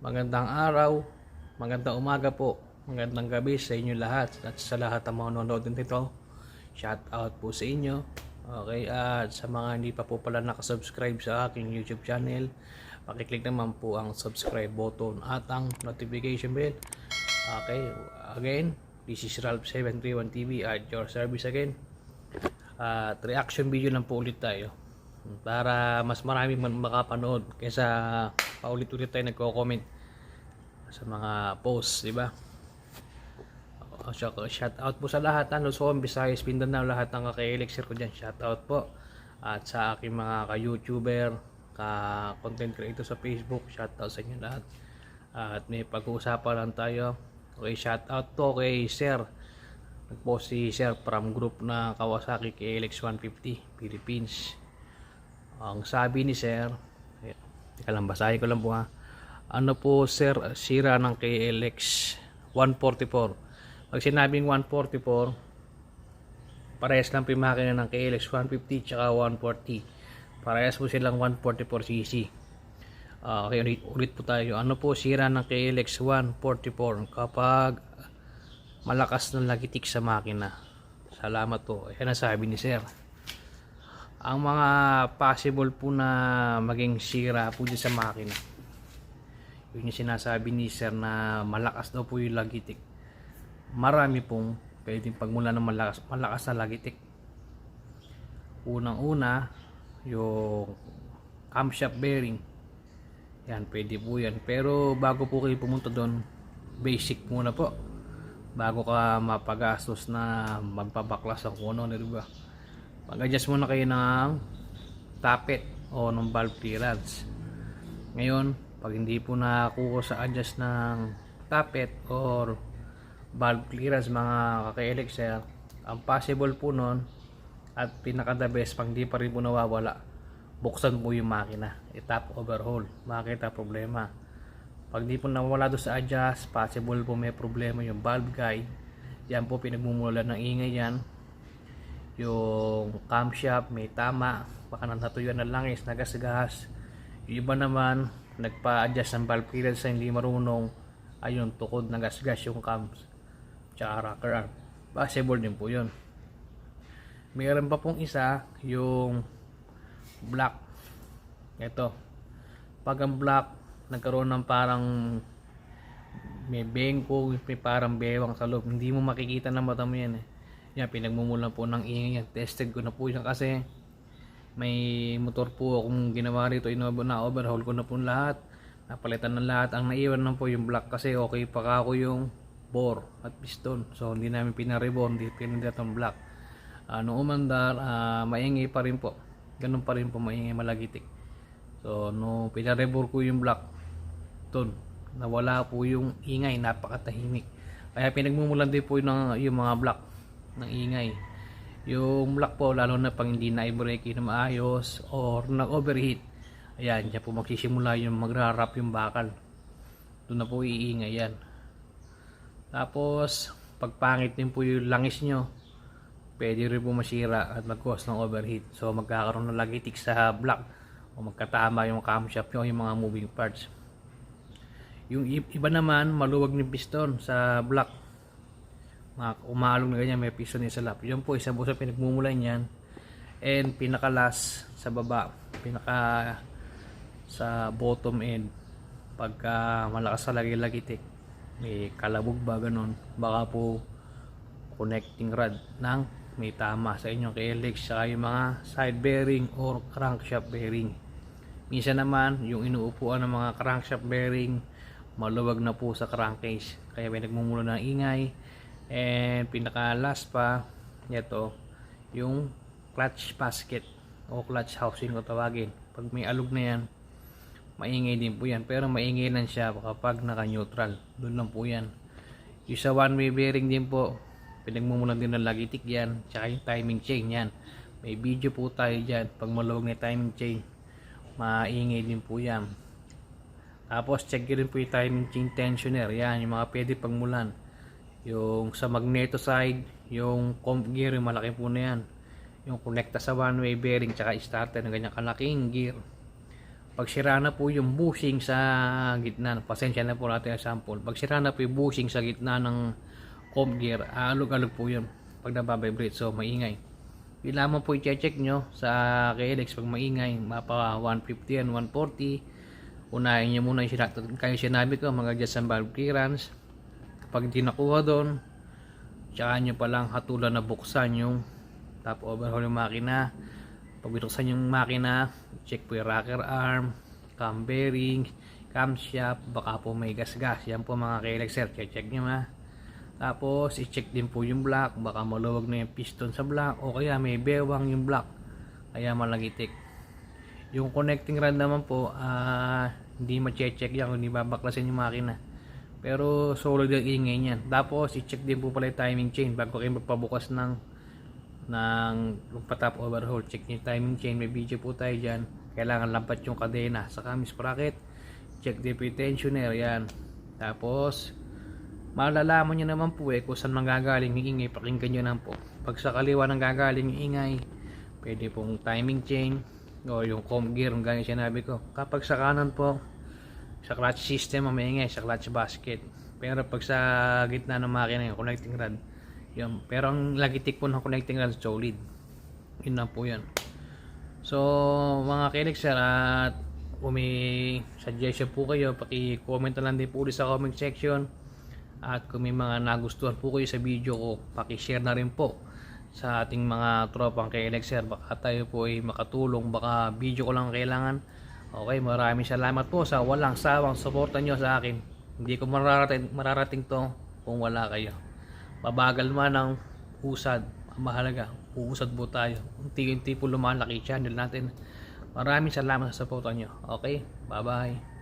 Magandang araw, magandang umaga po, magandang gabi sa inyo lahat at sa lahat ng mga nanonood nito. Shout out po sa inyo. Okay, at sa mga hindi pa po pala nakasubscribe sa aking YouTube channel, pakiclick naman po ang subscribe button at ang notification bell. Okay, again, this is Ralph731 TV at your service again. At reaction video lang po ulit tayo para mas marami man makapanood kaysa paulit-ulit tayo nagko-comment sa mga posts, di ba? Uh, shout out po sa lahat ng Luzon, Visayas, Mindanao, lahat ng kaka-elixir ko dyan. Shout out po. At sa aking mga ka-YouTuber, ka-content creator sa Facebook, shout out sa inyo lahat. At may pag-uusapan lang tayo. Okay, shout out to kay Sir. Nagpost si Sir from group na Kawasaki KLX 150 Philippines. Ang sabi ni Sir, teka lang, basahin ko lang po ha. Ano po Sir, sira ng KLX 144. Pag sinabing 144, parehas lang po yung makina ng KLX 150 tsaka 140. Parehas po silang 144cc. Ah, okay, ulit, ulit po tayo. Ano po sira ng KLX 144 kapag malakas ng lagitik sa makina? Salamat po. Yan ang sabi ni Sir ang mga possible po na maging sira po dyan sa makina yun yung sinasabi ni sir na malakas daw po yung lagitik. Marami pong pwedeng pagmula ng malakas, malakas na lagitik. Unang una yung camshaft bearing. Yan pwede po yan. Pero bago po kayo pumunta doon basic muna po. Bago ka mapagastos na magpabaklas ang kuno di ba mag-adjust muna kayo ng tappet o ng valve clearance. Ngayon pag hindi po nakakuha sa adjust ng tappet or valve clearance mga kaka-elixir ang possible po nun at pinaka the best pag hindi pa rin po nawawala buksan po yung makina. I-tap overhaul. Makita problema. Pag di po nawala doon sa adjust possible po may problema yung valve guide. Yan po pinagmumula ng ingay yan yung camshaft may tama. Baka natuyuan ng langis nagasgas yung iba naman nagpa-adjust ng valve clearance sa hindi marunong. Ayun tukod nagasgas yung cams. Tsaka rocker arm. Possible din po yun. Mayroon pa pong isa yung black. Ito. Pag ang black nagkaroon ng parang may bengko may parang bewang sa loob. Hindi mo makikita na mata mo yan eh yan pinagmumulan po ng ingay yan tested ko na po yan kasi may motor po akong ginawa rito. Inobo na overhaul ko na po lahat. Napalitan ng lahat. Ang naiwan lang po yung black kasi okay pa ako yung bore at piston. So hindi namin pinaribon hindi pinundat ang black. Uh, nung umandar uh, maingay pa rin po. Ganun pa rin po maingay malagitik. So no pinarebor ko yung black ton nawala po yung ingay. Napakatahimik. Kaya pinagmumulan din po yung, yung mga black ng ingay. Yung black po lalo na pang hindi na i-brake na maayos or nag-overheat. Ayan dyan po magsisimula yung magra-wrap yung bakal. Doon na po iingay yan. Tapos pagpangit din po yung langis nyo pwede rin po masira at mag-cause ng overheat. So magkakaroon ng lagitik sa block o magkatama yung camshaft nyo yung mga moving parts. Yung iba naman maluwag ng piston sa block mga umaalong na ganyan may piston din sa lap. Yun po isa po sa pinagmumulan yan and pinaka last sa baba pinaka sa bottom end pagka malakas sa lagi-lagitik may kalabog ba ganun. Baka po connecting rod ng may tama sa inyong KLX saka yung mga side bearing or crankshaft bearing. Minsan naman yung inuupuan ng mga crankshaft bearing maluwag na po sa crankcase. Kaya may nagmumulo ng ingay and pinaka last pa ito yung clutch basket o clutch housing ko tawagin. Pag may alog na yan maingay din po yan. Pero maingay lang siya kapag naka neutral doon lang po yan. Yung sa one way bearing din po pinagmumulan din ng lagitik yan tsaka yung timing chain yan. May video po tayo dyan. Pag maluwag na timing chain maingay din po yan. Tapos check rin po yung timing chain tensioner. Yan yung mga pwede pagmulan yung sa magneto side yung comp gear yung malaki po na yan yung connecta sa one way bearing tsaka starter ng ganyang kalaking gear pag sira na po yung bushing sa gitna, pasensya na po natin ang sample. Pag sira na po yung bushing sa gitna ng comb gear, alog-alog po yun pag nababibrate. So, maingay. Yun lamang po i-check nyo sa KLX pag maingay, mapa 150 and 140. Unahin nyo muna yung sinabi, kayo sinabi ko, mga adjust ang valve clearance. Pag di nakuha doon, tsaka nyo palang hatulan na buksan yung top overhaul yung makina. Pag binuksan yung makina, check po yung rocker arm, cam bearing, camshaft, baka po may gas-gas. Yan po mga KLX sir, check nyo ha. Tapos, i-check din po yung block. Baka maluwag na yung piston sa block. O kaya may bewang yung block. Kaya malagitik. Yung connecting rod naman po, ah, hindi ma-check yan. Hindi babaklasin yung makina. Pero solid ang ingay niyan. Tapos, i-check din po pala yung timing chain bago kayo magpabukas ng ng magpa-top overhaul. Check yung timing chain. May video po tayo dyan. Kailangan lampat yung kadena sa kamis sprocket. Check din po yung tensioner. Yan. Tapos, malalaman nyo naman po eh kung saan manggagaling yung ingay. Pakinggan nyo naman po. Pag sa kaliwa nang gagaling yung ingay, pwede pong timing chain o yung comb gear, yung ganyan sinabi ko. Kapag sa kanan po, sa clutch system ang maingay, sa clutch basket. Pero pag sa gitna ng makina yung connecting rod, yun. Pero ang lagitik po ng connecting rod solid. Yun na po yan. So, mga kilik sir, at may suggestion po kayo, paki-comment na lang din po ulit sa comment section. At kung may mga nagustuhan po kayo sa video ko, paki-share na rin po sa ating mga tropang sir. Baka tayo po ay makatulong, baka video ko lang kailangan. Okay, maraming salamat po sa walang sawang suporta nyo sa akin. Hindi ko mararating, mararating to kung wala kayo. Mabagal man ang usad, mahalaga, uusad po tayo. Unti-unti po lumalaki channel natin. Maraming salamat sa suporta nyo. Okay, bye-bye.